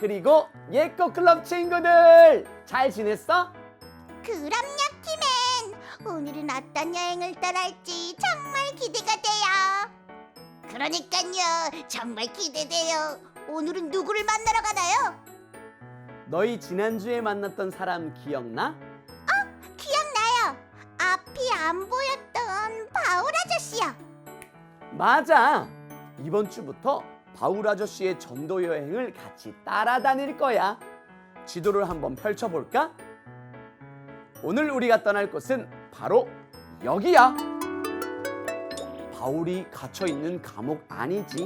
그리고 예꺼 클럽 친구들 잘 지냈어? 그럼요, 키맨. 오늘은 어떤 여행을 떠날지 정말 기대가 돼요. 그러니까요, 정말 기대돼요. 오늘은 누구를 만나러 가나요? 너희 지난주에 만났던 사람 기억나? 기억나요. 앞이 안 보였던 바울 아저씨요. 맞아. 이번 주부터 바울 아저씨의 전도 여행을 같이 따라다닐 거야. 지도를 한번 펼쳐볼까? 오늘 우리가 떠날 곳은 바로 여기야. 바울이 갇혀 있는 감옥 아니지?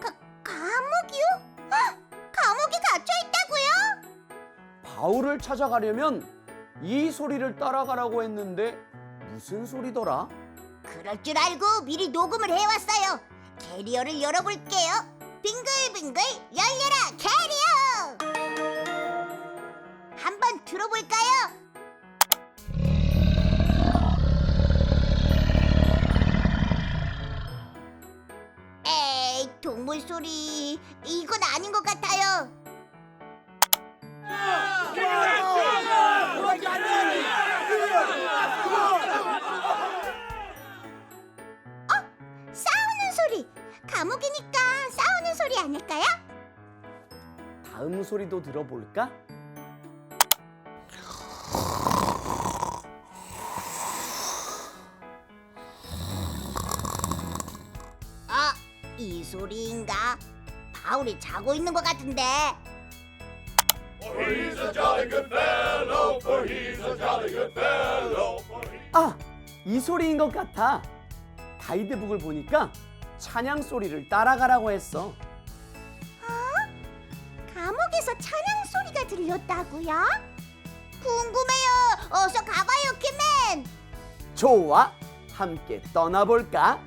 가, 감옥이요? 헉, 감옥에 갇혀 있다고요? 바울을 찾아가려면 이 소리를 따라가라고 했는데 무슨 소리더라? 그럴 줄 알고 미리 녹음을 해왔어요. 캐리어를 열어볼게요. 빙글빙글 열려라 캐리어! 한번 들어볼까요? 에이, 동물 소리. 이건 아닌 것 같아요. 싸우는 감옥이니까 싸우는 소리 아닐까요? 다음 소리도 들어볼까? 아, 이 소리인가? 바울이 자고 있는 것 같은데. 아, 이 소리인 것 같아. 가이드북을 보니까 찬양 소리를 따라가라고 했어. 감옥에서 찬양 소리가 들렸다고요? 궁금해요. 어서 가봐요, 키맨. 좋아, 함께 떠나볼까?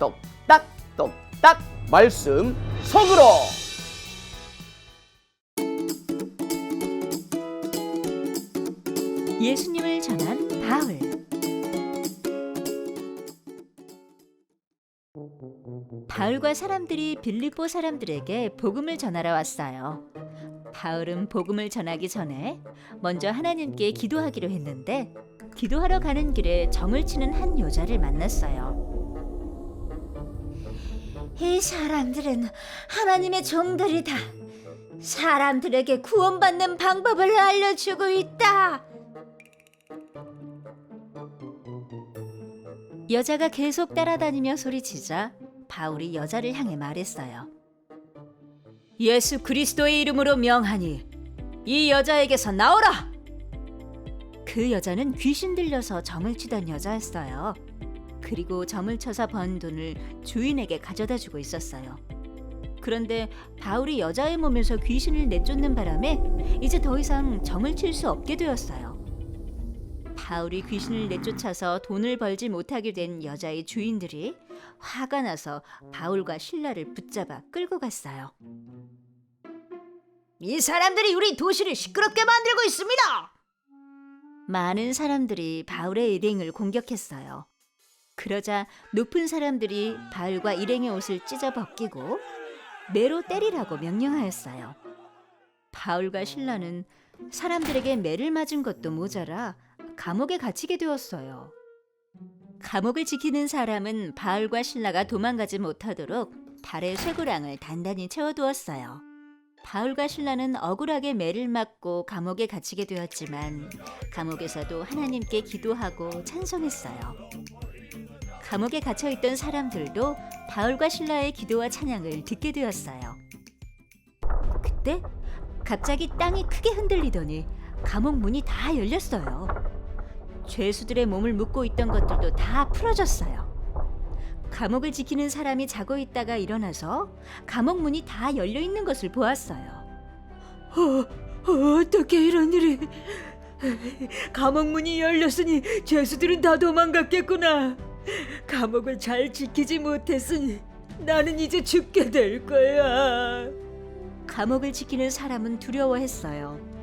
똑딱 똑딱 말씀 속으로. 예수님을 전한 바울과 사람들이 빌립보 사람들에게 복음을 전하러 왔어요. 바울은 복음을 전하기 전에 먼저 하나님께 기도하기로 했는데 기도하러 가는 길에 정을 치는 한 여자를 만났어요. 이 사람들은 하나님의 종들이다. 사람들에게 구원받는 방법을 알려주고 있다. 여자가 계속 따라다니며 소리치자 바울이 여자를 향해 말했어요. 예수 그리스도의 이름으로 명하니 이 여자에게서 나오라. 그 여자는 귀신 들려서 점을 치던 여자였어요. 그리고 점을 쳐서 번 돈을 주인에게 가져다 주고 있었어요. 그런데 바울이 여자의 몸에서 귀신을 내쫓는 바람에 이제 더 이상 점을 칠 수 없게 되었어요. 바울이 귀신을 내쫓아서 돈을 벌지 못하게 된 여자의 주인들이 화가 나서 바울과 신라를 붙잡아 끌고 갔어요. 이 사람들이 우리 도시를 시끄럽게 만들고 있습니다. 많은 사람들이 바울의 일행을 공격했어요. 그러자 높은 사람들이 바울과 일행의 옷을 찢어 벗기고 매로 때리라고 명령하였어요. 바울과 신라는 사람들에게 매를 맞은 것도 모자라 감옥에 갇히게 되었어요. 감옥을 지키는 사람은 바울과 신라가 도망가지 못하도록 발에 쇠고랑을 단단히 채워두었어요. 바울과 신라는 억울하게 매를 맞고 감옥에 갇히게 되었지만 감옥에서도 하나님께 기도하고 찬송했어요. 감옥에 갇혀 있던 사람들도 바울과 신라의 기도와 찬양을 듣게 되었어요. 그때 갑자기 땅이 크게 흔들리더니 감옥 문이 다 열렸어요. 죄수들의 몸을 묶고 있던 것들도 다 풀어졌어요. 감옥을 지키는 사람이 자고 있다가 일어나서 감옥 문이 다 열려 있는 것을 보았어요. 어, 어떻게 이런 일이? 감옥 문이 열렸으니 죄수들은 다 도망갔겠구나. 감옥을 잘 지키지 못했으니 나는 이제 죽게 될 거야. 감옥을 지키는 사람은 두려워했어요.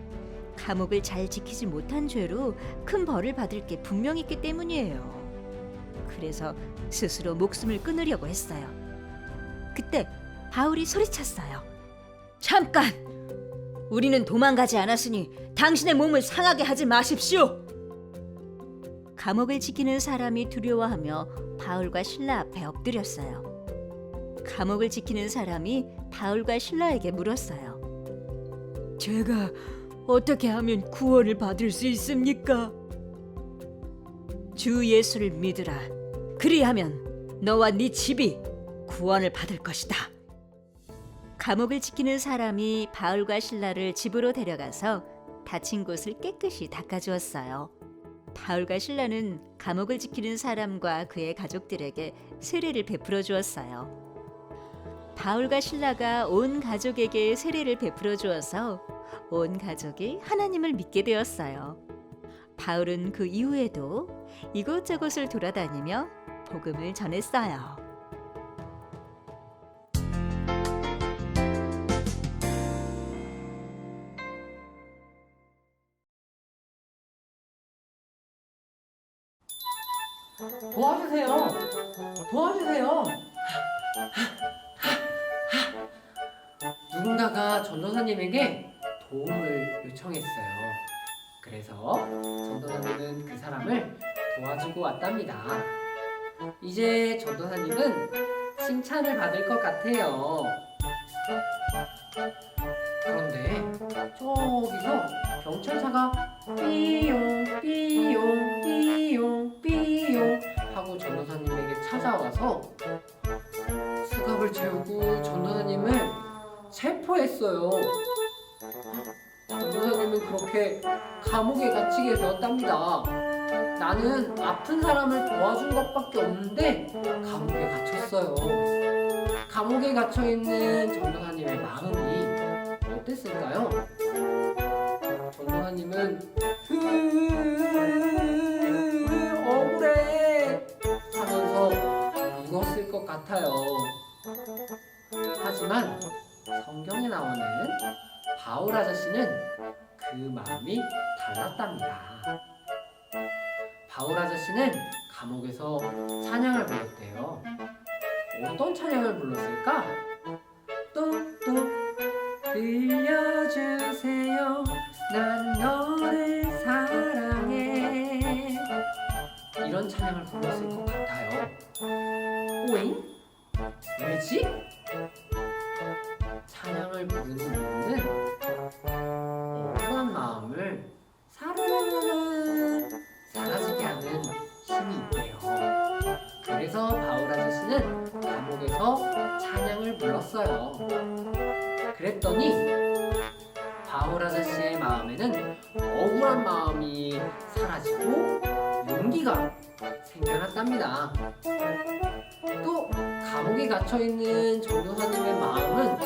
감옥을 잘 지키지 못한 죄로 큰 벌을 받을 게 분명했기 때문이에요. 그래서 스스로 목숨을 끊으려고 했어요. 그때 바울이 소리쳤어요. 잠깐! 우리는 도망가지 않았으니 당신의 몸을 상하게 하지 마십시오. 감옥을 지키는 사람이 두려워하며 바울과 신라 앞에 엎드렸어요. 감옥을 지키는 사람이 바울과 신라에게 물었어요. 제가 어떻게 하면 구원을 받을 수 있습니까? 주 예수를 믿으라. 그리하면 너와 네 집이 구원을 받을 것이다. 감옥을 지키는 사람이 바울과 신라를 집으로 데려가서 다친 곳을 깨끗이 닦아주었어요. 바울과 신라는 감옥을 지키는 사람과 그의 가족들에게 세례를 베풀어 주었어요. 바울과 신라가 온 가족에게 세례를 베풀어 주어서 온 가족이 하나님을 믿게 되었어요. 바울은 그 이후에도 이곳저곳을 돌아다니며 복음을 전했어요. 요청했어요. 그래서 전도사님은 그 사람을 도와주고 왔답니다. 이제 전도사님은 칭찬을 받을 것 같아요. 그런데 저기서 경찰차가 삐용 삐용 삐용 삐용 하고 전도사님에게 찾아와서 수갑을 채우고 전도사님을 체포했어요. 전도사님은 그렇게 감옥에 갇히게 되었답니다. 나는 아픈 사람을 도와준 것밖에 없는데 감옥에 갇혔어요. 감옥에 갇혀 있는 전도사님의 마음이 어땠을까요? 전도사님은 흐 억울해 하면서 울었을 것 같아요. 하지만 성경에 나오는 바울 아저씨는 그 마음이 달랐답니다. 바울 아저씨는 감옥에서 찬양을 불렀대요. 어떤 찬양을 불렀을까? 뚝뚝 들려주세요. 난 너를 사랑해. 이런 찬양을 불렀을 것 찬양을 불렀어요. 그랬더니 바울 아저씨의 마음에는 억울한 마음이 사라지고 용기가 생겨났답니다. 또 감옥에 갇혀 있는 전도사님의 마음은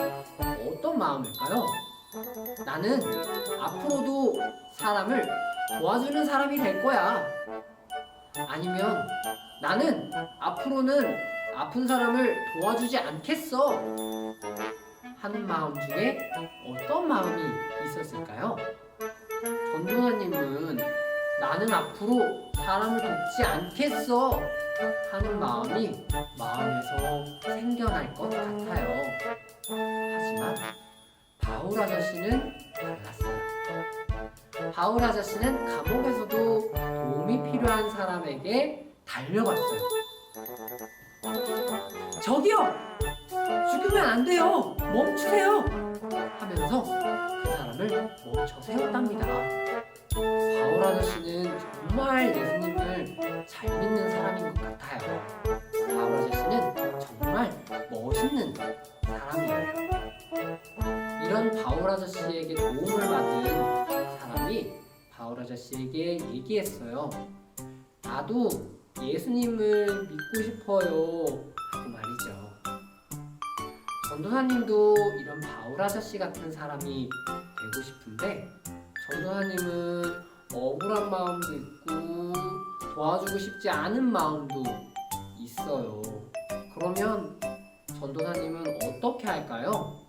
어떤 마음일까요? 나는 앞으로도 사람을 도와주는 사람이 될 거야. 아니면 나는 앞으로는 아픈 사람을 도와주지 않겠어. 하는 마음 중에 어떤 마음이 있었을까요? 전도사님은 나는 앞으로 사람을 돕지 않겠어 하는 마음이 마음에서 생겨날 것 같아요. 하지만 바울 아저씨는 달랐어요. 바울 아저씨는 감옥에서도 도움이 필요한 사람에게 달려갔어요. 저기요! 죽으면 안 돼요! 멈추세요! 하면서 그 사람을 멈춰 세웠답니다. 바울 아저씨는 정말 예수님을 잘 믿는 사람인 것 같아요. 바울 아저씨는 정말 멋있는 사람이에요. 이런 바울 아저씨에게 도움을 받은 사람이 바울 아저씨에게 얘기했어요. 나도 예수님을 믿고 싶어요. 전도사님도 이런 바울 아저씨 같은 사람이 되고 싶은데 전도사님은 억울한 마음도 있고 도와주고 싶지 않은 마음도 있어요. 그러면 전도사님은 어떻게 할까요?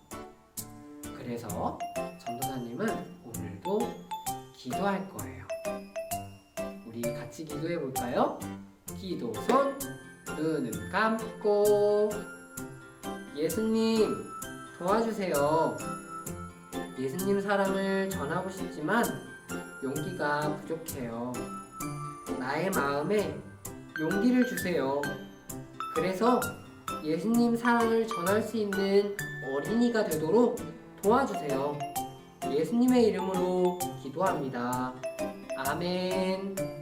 그래서 전도사님은 오늘도 기도할 거예요. 우리 같이 기도해 볼까요? 기도 손 눈을 감고 예수님 도와주세요. 예수님 사랑을 전하고 싶지만 용기가 부족해요. 나의 마음에 용기를 주세요. 그래서 예수님 사랑을 전할 수 있는 어린이가 되도록 도와주세요. 예수님의 이름으로 기도합니다. 아멘.